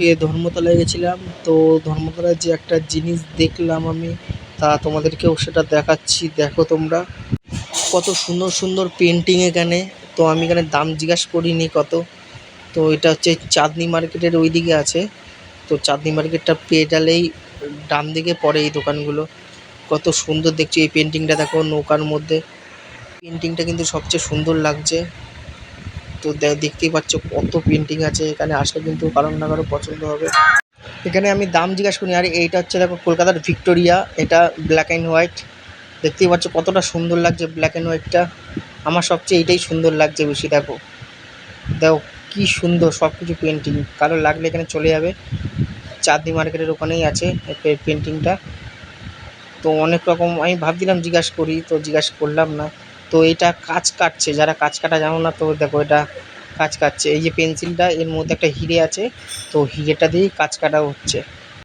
আজকে ধর্মতলায় গেছিলাম। তো ধর্মতলায় যে একটা জিনিস দেখলাম আমি, তা তোমাদেরকেও সেটা দেখাচ্ছি। দেখো তোমরা। কত সুন্দর সুন্দর পেন্টিং এখানে। তো আমি এখানে দাম জিজ্ঞাসা করিনি কত। তো এটা হচ্ছে চাঁদনি মার্কেটের ওই দিকে আছে। তো চাঁদনি মার্কেটটা পেটালেই ডান দিকে পড়ে এই দোকানগুলো। কত সুন্দর দেখছি এই পেন্টিংটা দেখো নৌকার মধ্যে। পেন্টিংটা কিন্তু সবচেয়ে সুন্দর লাগছে। তো দেখতেই পাচ্ছ কত পেন্টিং আছে, এখানে আসলে কিন্তু কারোর না কারও পছন্দ হবে। এখানে আমি দাম জিজ্ঞাসা করি, আর এইটা হচ্ছে দেখো কলকাতার ভিক্টোরিয়া, এটা ব্ল্যাক অ্যান্ড হোয়াইট দেখতেই পাচ্ছ কতটা সুন্দর লাগছে ব্ল্যাক অ্যান্ড হোয়াইটটা আমার সবচেয়ে এইটাই সুন্দর লাগছে বেশি, দেখো। দেখো কি সুন্দর সব কিছু পেন্টিং কারও লাগলে এখানে চলে যাবে। চাঁদনি মার্কেটের ওখানেই আছে পেন্টিংটা তো অনেক রকম, আমি ভাবছিলাম জিজ্ঞাসা করি, তো জিজ্ঞাসা করলাম না। তো এটা কাজ কাটছে, যারা কাজ কাটা জানো না তো দেখো এটা কাজ কাটছে। এই যে পেন্সিলটা, এর মধ্যে একটা হিরে আছে, তো হিরেটা দিয়েই কাজ কাটা হচ্ছে।